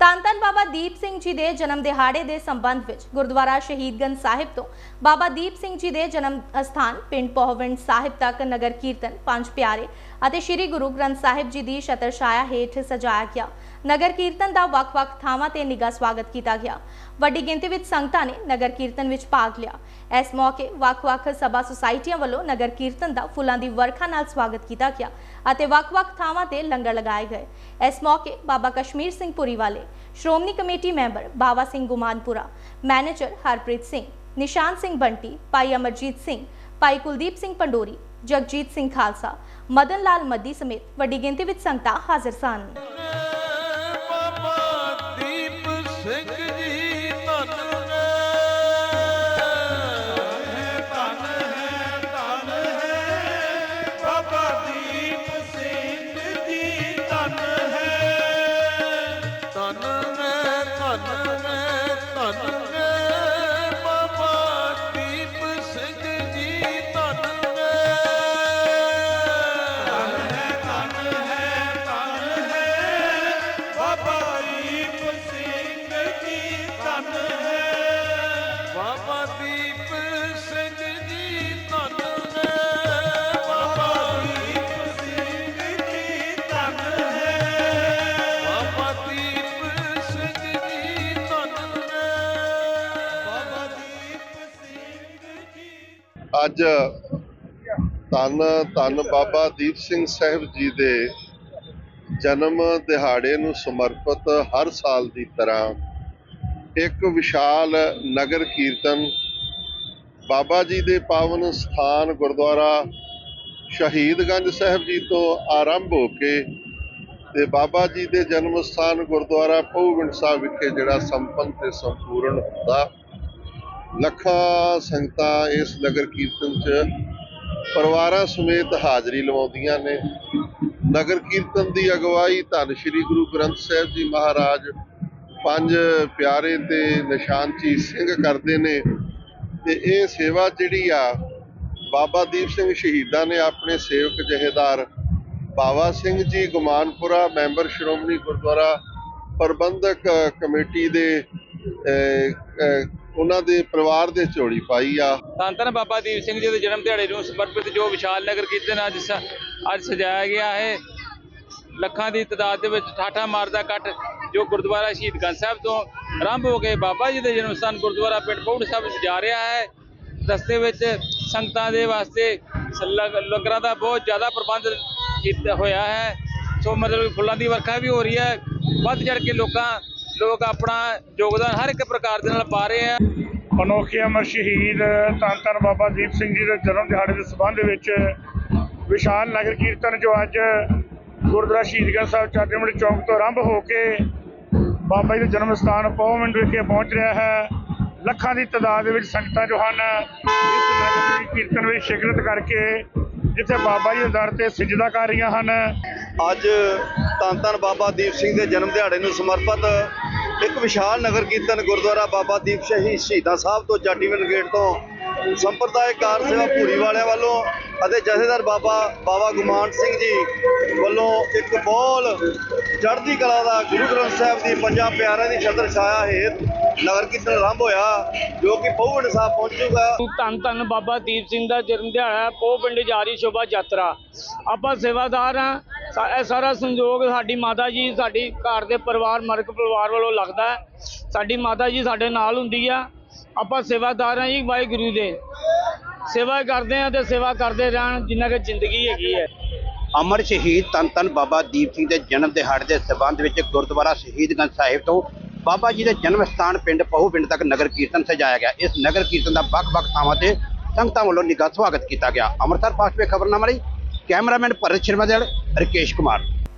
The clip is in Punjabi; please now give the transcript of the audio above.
ਧੰਨ ਧੰਨ ਬਾਬਾ ਦੀਪ ਸਿੰਘ ਜੀ ਦੇ ਜਨਮ ਦਿਹਾੜੇ ਦੇ ਸੰਬੰਧ ਵਿੱਚ ਗੁਰਦੁਆਰਾ ਸ਼ਹੀਦਗੰਜ ਸਾਹਿਬ ਤੋਂ ਬਾਬਾ ਦੀਪ ਸਿੰਘ ਜੀ ਦੇ ਜਨਮ ਅਸਥਾਨ ਪਿੰਡ ਪੋਹਵਿੰਡ ਸਾਹਿਬ ਤੱਕ ਨਗਰ ਕੀਰਤਨ, ਪੰਜ ਪਿਆਰੇ ਅਤੇ ਸ੍ਰੀ ਗੁਰੂ ਗ੍ਰੰਥ ਸਾਹਿਬ ਜੀ ਦੀ ਛਤਰ ਛਾਇਆ ਹੇਠ ਸਜਾਇਆ ਗਿਆ। ਨਗਰ ਕੀਰਤਨ ਦਾ ਵੱਖ-ਵੱਖ ਥਾਵਾਂ ਤੇ ਨਿੱਘਾ ਸਵਾਗਤ ਕੀਤਾ ਗਿਆ। ਵੱਡੀ ਗਿਣਤੀ ਵਿੱਚ ਸੰਗਤਾਂ ਨੇ ਨਗਰ ਕੀਰਤਨ ਵਿੱਚ ਭਾਗ ਲਿਆ। ਇਸ ਮੌਕੇ ਵੱਖ-ਵੱਖ ਸਭਾ ਸੁਸਾਇਟੀਆਂ ਵੱਲੋਂ ਨਗਰ ਕੀਰਤਨ ਦਾ ਫੁੱਲਾਂ ਦੀ ਵਰਖਾ ਨਾਲ ਸਵਾਗਤ ਕੀਤਾ ਗਿਆ ਅਤੇ ਵੱਖ-ਵੱਖ ਥਾਵਾਂ ਤੇ ਲੰਗਰ ਲਗਾਏ ਗਏ। ਇਸ ਮੌਕੇ ਬਾਬਾ ਕਸ਼ਮੀਰ ਸਿੰਘ ਪੁਰੀ ਵਾਲੇ Shiromani committee member Bawa Singh Gumanpura, manager Harpreet Singh, Nishan Singh Bunty, ਭਾਈ ਅਮਰਜੀਤ ਸਿੰਘ, ਭਾਈ ਕੁਲਦੀਪ ਸਿੰਘ ਪੰਡੋਰੀ, ਜਗਜੀਤ ਸਿੰਘ ਖਾਲਸਾ, ਮਦਨ ਲਾਲ ਮੱਦੀ ਸਮੇਤ ਵੱਡੀ ਗਿਣਤੀ ਵਿੱਚ ਸੰਗਤਾਂ ਹਾਜ਼ਰ ਸਨ। ਅੱਜ ਧੰਨ ਧੰਨ ਬਾਬਾ ਦੀਪ ਸਿੰਘ ਸਾਹਿਬ ਜੀ ਦੇ ਜਨਮ ਦਿਹਾੜੇ ਨੂੰ ਸਮਰਪਿਤ ਹਰ ਸਾਲ ਦੀ ਤਰ੍ਹਾਂ ਇੱਕ ਵਿਸ਼ਾਲ ਨਗਰ ਕੀਰਤਨ ਬਾਬਾ ਜੀ ਦੇ ਪਾਵਨ ਸਥਾਨ ਗੁਰਦੁਆਰਾ ਸ਼ਹੀਦਗੰਜ ਸਾਹਿਬ ਜੀ ਤੋਂ ਆਰੰਭ ਹੋ ਕੇ ਤੇ ਬਾਬਾ ਜੀ ਦੇ ਜਨਮ ਸਥਾਨ ਗੁਰਦੁਆਰਾ ਪਹੁਵਿੰਡ ਸਾਹਿਬ ਵਿਖੇ ਜਿਹੜਾ ਸੰਪੰਨ ਤੇ ਸੰਪੂਰਨ ਹੁੰਦਾ। ਲੱਖਾਂ ਸੰਗਤਾਂ ਇਸ ਨਗਰ ਕੀਰਤਨ 'ਚ ਪਰਿਵਾਰਾਂ ਸਮੇਤ ਹਾਜ਼ਰੀ ਲਵਾਉਂਦੀਆਂ ਨੇ। ਨਗਰ ਕੀਰਤਨ ਦੀ ਅਗਵਾਈ ਧੰਨ ਸ਼੍ਰੀ ਗੁਰੂ ਗ੍ਰੰਥ ਸਾਹਿਬ ਜੀ ਮਹਾਰਾਜ ਪੰਜ ਪਿਆਰੇ ਤੇ ਨਿਸ਼ਾਨਚੀ ਸਿੰਘ ਕਰਦੇ ਨੇ ਤੇ ਇਹ ਸੇਵਾ ਜਿਹੜੀ ਆ, ਬਾਬਾ ਦੀਪ ਸਿੰਘ ਸ਼ਹੀਦਾਂ ਨੇ ਆਪਣੇ ਸੇਵਕ ਜਹੇਦਾਰ ਬਾਵਾ ਸਿੰਘ ਜੀ ਗੁਮਾਨਪੁਰਾ ਮੈਂਬਰ ਸ਼੍ਰੋਮਣੀ ਗੁਰਦੁਆਰਾ ਪ੍ਰਬੰਧਕ ਕਮੇਟੀ ਦੇ ਉਹਨਾਂ ਦੇ ਪਰਿਵਾਰ ਦੇ ਝੋਲੀ ਪਾਈ ਆ। ਧੰਨ ਧੰਨ ਬਾਬਾ ਦੀਪ ਸਿੰਘ ਜੀ ਦੇ ਜਨਮ ਦਿਹਾੜੇ ਨੂੰ ਸਮਰਪਿਤ ਜੋ ਵਿਸ਼ਾਲ ਨਗਰ ਕੀਰਤਨ ਅੱਜ ਅੱਜ ਸਜਾਇਆ ਗਿਆ ਹੈ। ਲੱਖਾਂ ਦੀ ਤਦਾਦ ਦੇ ਵਿੱਚ ਠਾਠਾ ਮਾਰਦਾ ਇਕੱਠ ਜੋ ਗੁਰਦੁਆਰਾ ਸ਼ਹੀਦਗੰਜ ਸਾਹਿਬ ਤੋਂ ਆਰੰਭ ਹੋ ਕੇ ਬਾਬਾ ਜੀ ਦੇ ਜਨਮ ਸਥਾਨ ਗੁਰਦੁਆਰਾ ਪਿੰਡ ਪੌੜ ਸਾਹਿਬ ਜਾ ਰਿਹਾ ਹੈ। ਰਸਤੇ ਵਿੱਚ ਸੰਗਤਾਂ ਦੇ ਵਾਸਤੇ ਲੰਗਰਾਂ ਦਾ ਬਹੁਤ ਜ਼ਿਆਦਾ ਪ੍ਰਬੰਧ ਕੀਤਾ ਹੋਇਆ ਹੈ। ਸੋ ਮਤਲਬ ਫੁੱਲਾਂ ਦੀ ਵਰਖਾ ਵੀ ਹੋ ਰਹੀ ਹੈ। ਵੱਧ ਚੜ ਕੇ ਲੋਕਾਂ ਲੋਕ ਆਪਣਾ ਯੋਗਦਾਨ ਹਰ ਇੱਕ ਪ੍ਰਕਾਰ ਦੇ ਨਾਲ ਪਾ ਰਹੇ ਆ। ਅਨੋਖੀ ਅਮਰ ਸ਼ਹੀਦ ਧੰਨ ਧੰਨ ਬਾਬਾ ਦੀਪ ਸਿੰਘ ਜੀ ਦੇ ਜਨਮ ਦਿਹਾੜੇ ਦੇ ਸਬੰਧ ਵਿੱਚ ਵਿਸ਼ਾਲ ਨਗਰ ਕੀਰਤਨ ਜੋ ਅੱਜ ਗੁਰਦੁਆਰਾ ਸ਼ਹੀਦਗੰਜ ਸਾਹਿਬ ਚਾਟੇਮੜੀ ਚੌਂਕ ਤੋਂ ਆਰੰਭ ਹੋ ਕੇ ਬਾਬਾ ਜੀ ਦੇ ਜਨਮ ਸਥਾਨ ਪੌਵਿੰਡ ਵਿਖੇ ਪਹੁੰਚ ਰਿਹਾ ਹੈ। ਲੱਖਾਂ ਦੀ ਤਾਦਾਦ ਦੇ ਵਿੱਚ ਸੰਗਤਾਂ ਜੋ ਹਨ ਇਸ ਨਗਰ ਕੀਰਤਨ ਵਿੱਚ ਸ਼ਿਰਕਤ ਕਰਕੇ ਜਿੱਥੇ ਬਾਬਾ ਜੀ ਦੇ ਦਰ ਤੇ ਸਜਦਾ ਕਰ ਰਹੀਆਂ ਹਨ। ਅੱਜ ਧੰਨ ਧੰਨ ਬਾਬਾ ਦੀਪ ਸਿੰਘ ਦੇ ਜਨਮ ਦਿਹਾੜੇ ਨੂੰ ਸਮਰਪਿਤ ਇੱਕ ਵਿਸ਼ਾਲ ਨਗਰ ਕੀਰਤਨ ਗੁਰਦੁਆਰਾ ਬਾਬਾ ਦੀਪ ਸ਼ਹੀਦ ਸ਼ਹੀਦਾਂ ਸਾਹਿਬ ਤੋਂ ਜਾਟੀਵਿੰਡ ਗੇਟ ਤੋਂ ਸੰਪਰਦਾਇਕ ਕਾਰ ਸੇਵਾ ਭੂਰੀ ਵਾਲਿਆਂ ਵੱਲੋਂ ਅਤੇ ਜਥੇਦਾਰ ਬਾਬਾ ਬਾਬਾ ਗੁਮਾਨ ਸਿੰਘ ਜੀ ਵੱਲੋਂ ਇੱਕ ਬੋਲ ਚੜ੍ਹਦੀ ਕਲਾ ਦਾ ਗੁਰੂ ਗ੍ਰੰਥ ਸਾਹਿਬ ਦੀ ਪੰਜਾਂ ਪਿਆਰਿਆਂ ਦੀ ਛਤਰ ਛਾਇਆ ਹੇਠ ਨਗਰ ਕੀਰਤਨ ਆਰੰਭ ਹੋਇਆ ਜੋ ਕਿ ਪਹੁੰਚਣ ਸਾਹਿਬ ਪਹੁੰਚੂਗਾ ਧੰਨ ਧੰਨ ਬਾਬਾ ਦੀਪ ਸਿੰਘ ਦਾ ਜਨਮ ਦਿਹਾੜਾ ਹੈ ਪੋ ਪਿੰਡ ਜਾਰੀ ਸ਼ੋਭਾ ਯਾਤਰਾ। ਆਪਾਂ ਸੇਵਾਦਾਰ ਹਾਂ ਸਾ- ਇਹ ਸਾਰਾ ਸੰਯੋਗ ਸਾਡੀ ਮਾਤਾ ਜੀ ਸਾਡੀ ਘਰ ਦੇ ਪਰਿਵਾਰ ਮਰਕ ਪਰਿਵਾਰ ਵੱਲੋਂ ਲੱਗਦਾ ਹੈ। ਸਾਡੀ ਮਾਤਾ ਜੀ ਸਾਡੇ ਨਾਲ ਹੁੰਦੀ ਆ। ਆਪਾਂ ਸੇਵਾਦਾਰ ਹਾਂ ਜੀ ਵਾਹਿਗੁਰੂ ਦੇ। ਸੇਵਾ ਕਰਦੇ ਆ ਤੇ ਸੇਵਾ ਕਰਦੇ ਰਹਿਣ ਜਿੰਨਾ ਕਿ ਜ਼ਿੰਦਗੀ ਹੈਗੀ ਹੈ। ਅਮਰ ਸ਼ਹੀਦ ਧੰਨ ਧੰਨ ਬਾਬਾ ਦੀਪ ਸਿੰਘ ਦੇ ਜਨਮ ਦਿਹਾੜੇ ਦੇ ਸਬੰਧ ਵਿੱਚ ਗੁਰਦੁਆਰਾ ਸ਼ਹੀਦਗੰਜ ਸਾਹਿਬ ਤੋਂ ਬਾਬਾ ਜੀ ਦੇ ਜਨਮ ਸਥਾਨ ਪਿੰਡ ਪਹੂ ਪਿੰਡ ਤੱਕ ਨਗਰ ਕੀਰਤਨ ਸਜਾਇਆ ਗਿਆ। ਇਸ ਨਗਰ ਕੀਰਤਨ ਦਾ ਵੱਖ-ਵੱਖ ਥਾਵਾਂ ਤੇ ਸੰਗਤਾਂ ਵੱਲੋਂ ਨਿੱਘਾ ਸਵਾਗਤ ਕੀਤਾ ਗਿਆ। ਅੰਮ੍ਰਿਤਸਰ ਫਾਸਟ ਵੇ ਖਬਰਨਾਮਾ ਲਈ ਕੈਮਰਾਮੈਨ ਭਰਤ ਸ਼ਰਮਾ ਦੇ ਨਾਲ ਰਕੇਸ਼ ਕੁਮਾਰ।